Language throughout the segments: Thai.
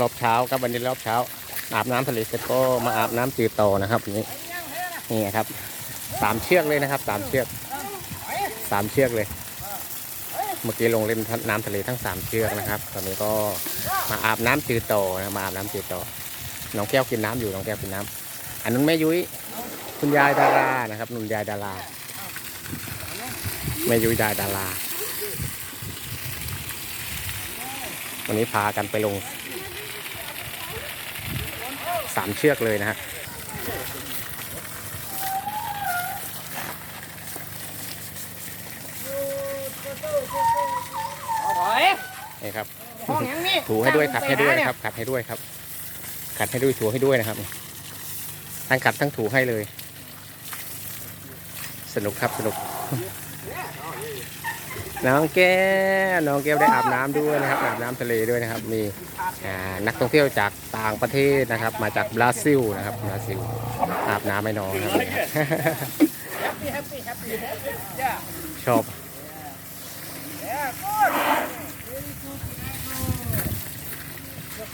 รอบเช้าครับวันนี้รอบเช้า อาบน้ำทะเลเสร็จก็มาอาบน้ำจืดต่อนะครับนี่นี่ครับสามเชือกเลยนะครับสามเชือกสามเชือกเลย เมื่อกี้ลงเล่นน้ำทะเลทั้งสามเชือกนะครับ ตอนนี้ก็มาอาบน้ำจืดต่อนะมาอาบน้ำจืดต่อน้องแก้วกินน้ำอยู่น้องแก้วกินน้ำอันนั้นแม่ยุ้ยคุณยายดารานะครับนุ่นยายดาราแม่ยุ้ยยายดาราวันนี้พากันไปลง สามเชือกเลยนะฮะถอยนี่ครับห้องยังนี่ถูให้ด้วยขัดให้ด้วยนะครับขัดให้ด้วยครับขัดให้ด้วยถูให้ด้วยนะครับทั้งขัดทั้งถูให้เลย สนุกครับสนุก น้องแก้วน้องแก้วได้อาบน้ำด้วยนะครับอาบน้ำทะเลด้วยนะครับ มีนักท่องเที่ยวจากต่างประเทศนะครับ มาจากบราซิลนะครับบราซิลอาบน้ำให้น้องครับชอบ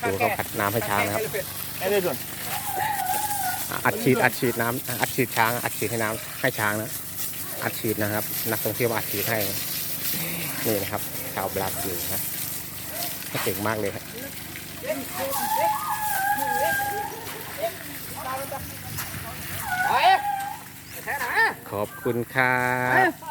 ดูเขาขัดน้ำให้ช้างนะครับอัดฉีดอัดฉีดน้ำอัดฉีดช้างอัดฉีดให้น้ำให้ช้างนะอัดฉีดนะครับ นักท่องเที่ยวอัดฉีดให้ นี่นะครับชาวบราซิลนะเก่งมากเลยครับถอยแค่ไหนขอบคุณครับไป